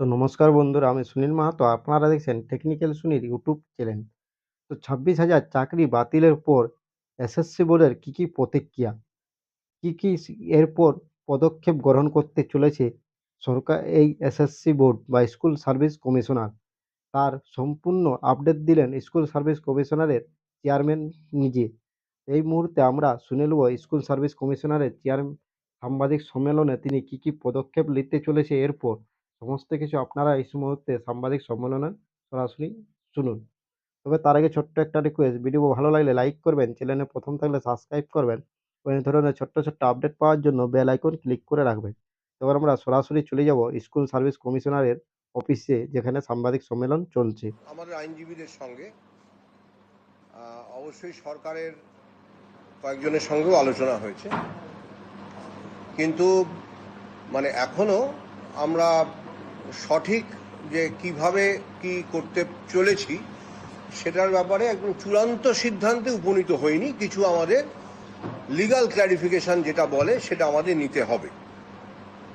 তো নমস্কার বন্ধুরা, আমি সুনীল মাহাতো। আপনারা দেখছেন টেকনিক্যাল সুনীল ইউটিউব চ্যানেল তো ছাব্বিশ হাজার চাকরি বাতিলের পর এসএসসি বোর্ডের কী কী প্রতিক্রিয়া? কী কী এরপর পদক্ষেপ গ্রহণ করতে চলেছে সরকার, এই এসএসসি বোর্ড বা স্কুল সার্ভিস কমিশনার? তার সম্পূর্ণ আপডেট দিলেন স্কুল সার্ভিস কমিশনারের চেয়ারম্যান নিজে। এই মুহূর্তে আমরা শুনে নেব স্কুল সার্ভিস কমিশনারের চেয়ার সাংবাদিক সম্মেলনে তিনি কী কী পদক্ষেপ নিতে চলেছে এরপর সমস্ত কিছু আপনারা এই মুহূর্তে সাংবাদিক সম্মেলনে সরাসরি শুনুন। তবে তার আগে ছোট্ট একটা রিকোয়েস্ট ভিডিও ভালো লাগলে লাইক করবেন চ্যানেলে প্রথম থাকলে সাবস্ক্রাইব করবেন এই ধরনের ছোট্ট ছোট্ট আপডেট পাওয়ার জন্য বেল আইকন ক্লিক করে রাখবেন। এবার আমরা সরাসরি চলে যাব স্কুল সার্ভিস কমিশনারের অফিসে যেখানে সাংবাদিক সম্মেলন চলছে। আমাদের আইনজীবীদের সঙ্গে অবশ্যই সরকারের কয়েকজনের সঙ্গেও আলোচনা হয়েছে। কিন্তু মানে এখনও আমরা সঠিক যে কীভাবে কি করতে চলেছি, সেটার ব্যাপারে একদম চূড়ান্ত সিদ্ধান্তে উপনীত হয়নি কিছু আমাদের লিগাল ক্ল্যারিফিকেশন যেটা বলে, সেটা আমাদের নিতে হবে।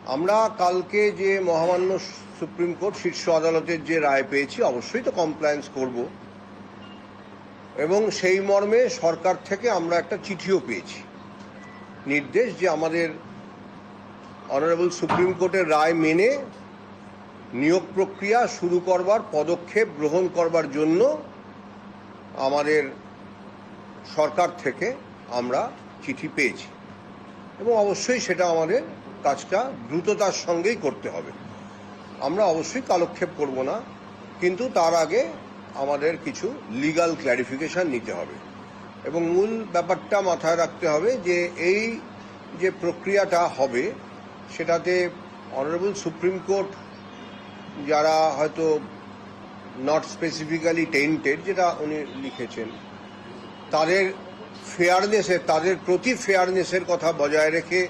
আমরা কালকে যে মহামান্য সুপ্রিম কোর্ট শীর্ষ আদালতের যে রায় পেয়েছি, অবশ্যই তো কমপ্লায়েন্স করব। এবং সেই মর্মে সরকার থেকে আমরা একটা চিঠিও পেয়েছি। নির্দেশ যে আমাদের অনারেবল সুপ্রিম কোর্টের রায় মেনে নিয়োগ প্রক্রিয়া শুরু করবার, পদক্ষেপ গ্রহণ করবার জন্য আমাদের সরকার থেকে আমরা চিঠি পেয়েছি এবং অবশ্যই সেটা আমাদের কাজটা দ্রুততার সঙ্গেই করতে হবে। আমরা অবশ্যই কালক্ষেপ করব না, কিন্তু তার আগে আমাদের কিছু লিগাল ক্ল্যারিফিকেশন নিতে হবে এবং মূল ব্যাপারটা মাথায় রাখতে হবে যে এই যে প্রক্রিয়াটা হবে, সেটাতে অনারেবল সুপ্রিম কোর্ট যারা হয়তো নট স্পেসিফিক্যালি টেন্টেড যেটা উনি লিখেছেন, তাদের ফেয়ারনেসের তাদের প্রতি ফেয়ারনেসের কথা বজায় রেখে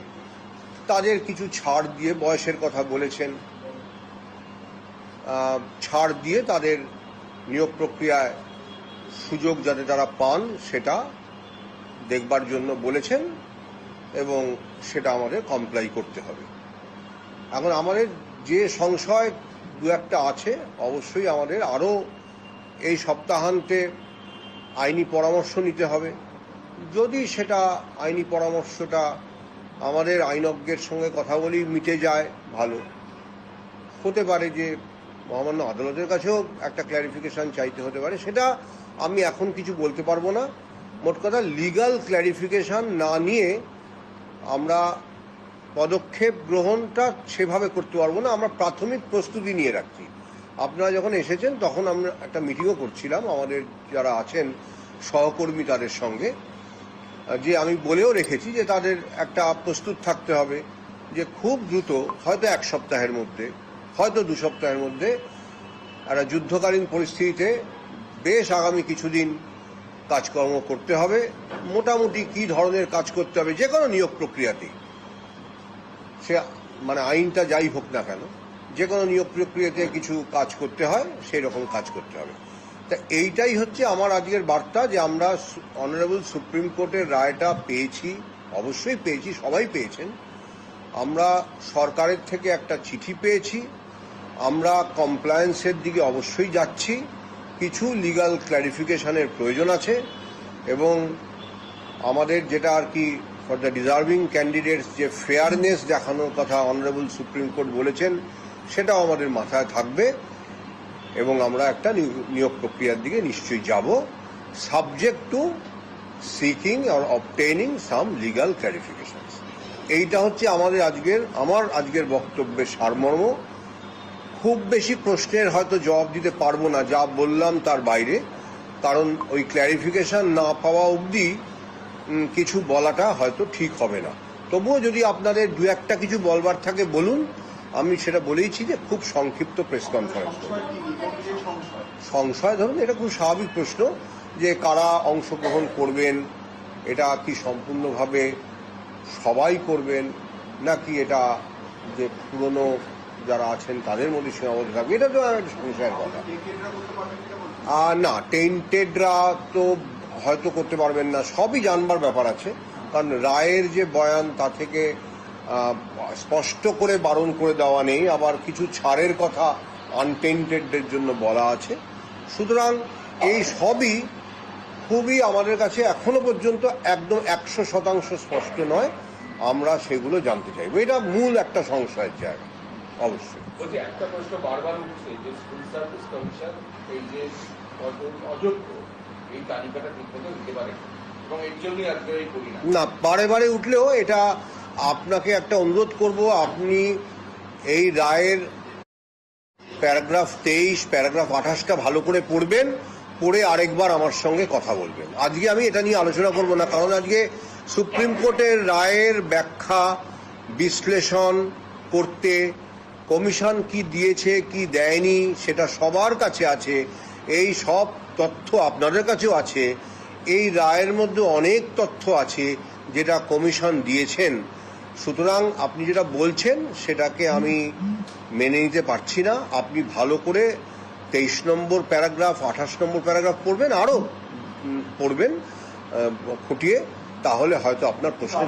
তাদের কিছু ছাড় দিয়ে বয়সের কথা বলেছেন ছাড় দিয়ে তাদের নিয়োগ প্রক্রিয়ায় সুযোগ যাতে তারা পান, সেটা দেখবার জন্য বলেছেন এবং সেটা আমাদের কমপ্লাই করতে হবে। এখন আমাদের যে সংশয় দু একটা আছে, অবশ্যই আমাদের আরও এই সপ্তাহান্তে আইনি পরামর্শ নিতে হবে। যদি সেটা আইনি পরামর্শটা আমাদের আইনজ্ঞের সঙ্গে কথা বলেই মিটে যায়, ভালো। হতে পারে যে মহামান্য আদালতের কাছেও একটা ক্ল্যারিফিকেশন চাইতে হতে পারে, সেটা আমি এখন কিছু বলতে পারব না। মোট কথা লিগাল ক্ল্যারিফিকেশন না নিয়ে আমরা পদক্ষেপ গ্রহণটা সেভাবে করতে পারব না। আমরা প্রাথমিক প্রস্তুতি নিয়ে রাখছি। আপনারা যখন এসেছেন, তখন আমরা একটা মিটিংও করছিলাম। আমাদের যারা আছেন, সহকর্মী তাদের সঙ্গে। যে আমি বলেও রেখেছি যে তাদের একটা প্রস্তুত থাকতে হবে যে খুব দ্রুত, হয়তো এক সপ্তাহের মধ্যে, হয়তো দু সপ্তাহের মধ্যে, একটা যুদ্ধকালীন পরিস্থিতিতে বেশ আগামী কিছুদিন কাজকর্ম করতে হবে। মোটামুটি কি ধরনের কাজ করতে হবে, যে কোনো নিয়োগ প্রক্রিয়াতেই। সে মানে আইনটা যাই হোক না কেন যে কোনো নিয়োগ প্রক্রিয়াতে কিছু কাজ করতে হয়, সেই রকম কাজ করতে হবে। তা এইটাই হচ্ছে আমার আজকের বার্তা যে আমরা অনারেবল সুপ্রিম কোর্টের রায়টা পেয়েছি, অবশ্যই পেয়েছি, সবাই পেয়েছেন। আমরা সরকারের থেকে একটা চিঠি পেয়েছি, আমরা কমপ্লায়েন্সের দিকে অবশ্যই যাচ্ছি, কিছু লিগাল ক্ল্যারিফিকেশনের প্রয়োজন আছে, এবং আমাদের যেটা আর কি ফর দ্য ডিজার্ভিং ক্যান্ডিডেটস যে ফেয়ারনেস দেখানোর কথা অনারেবল সুপ্রিম কোর্ট বলেছেন, সেটাও আমাদের মাথায় থাকবে এবং আমরা একটা নিয়োগ- প্রক্রিয়ার দিকে নিশ্চয়ই যাব সাবজেক্ট টু সিকিং আর অবটেনিং সাম লিগাল ক্ল্যারিফিকেশন এইটা হচ্ছে আমাদের আজকের, আমার আজকের বক্তব্যের সারমর্ম। খুব বেশি প্রশ্নের হয়তো জবাব দিতে পারব না, যা বললাম তার বাইরে। কারণ ওই ক্ল্যারিফিকেশন না পাওয়া অবধি কিছু বলাটা হয়তো ঠিক হবে না। তবুও যদি আপনাদের দু একটা কিছু বলবার থাকে বলুন। আমি সেটা বলেইছি যে খুব সংক্ষিপ্ত প্রেস কনফারেন্স সংশয় ধরুন এটা খুব স্বাভাবিক প্রশ্ন যে কারা অংশগ্রহণ করবেন এটা কি সম্পূর্ণভাবে সবাই করবেন নাকি এটা যে পুরনো যারা আছেন তাদের মধ্যে সীমাবদ্ধ থাকবে? এটা তো একটা সংশয়ের কথা। আর না টেন্টেডরা তো হয়তো করতে পারবেন না, সবই জানবার ব্যাপার আছে। কারণ রায়ের যে বয়ান, তা থেকে স্পষ্ট করে বারণ করে দেওয়া নেই, আবার কিছু ছাড়ের কথা আনটেন্টেডদের জন্য বলা আছে। সুতরাং এই সবই খুবই আমাদের কাছে এখনও পর্যন্ত একদম একশো শতাংশ স্পষ্ট নয়। আমরা সেগুলো জানতে চাইব। এটা মূল একটা সংশয়ের জায়গা, অবশ্যই। একটা প্রশ্ন বারবার উঠছে যে স্কুল সার্ভিস কমিশন এই যে অযোগ্য এই তালিকাটা ঠিক মতো দিতে পারে। না। এবং এর জন্যই আজকে করি না, বারে বারে উঠলেও এটা আপনাকে একটা অনুরোধ করব, আপনি এই রায়ের প্যারাগ্রাফ তেইশ, প্যারাগ্রাফ আঠাশটা ভালো করে পড়বেন, পড়ে আরেকবার আমার সঙ্গে কথা বলবেন। আজকে আমি এটা নিয়ে আলোচনা করব না, কারণ আজকে সুপ্রিম কোর্টের রায়ের ব্যাখ্যা, বিশ্লেষণ করতে কমিশন কি দিয়েছে, কি দেয়নি, সেটা সবার কাছে আছে। এই সব তথ্য আপনাদের কাছেও আছে। এই রায়ের মধ্যে অনেক তথ্য আছে যেটা কমিশন দিয়েছেন। সুতরাং আপনি যেটা বলছেন সেটাকে আমি মেনে নিতে পারছি না। আপনি ভালো করে তেইশ নম্বর প্যারাগ্রাফ, আঠাশ নম্বর প্যারাগ্রাফ পড়বেন, আরও পড়বেন খুঁটিয়ে, তাহলে হয়তো আপনার প্রশ্ন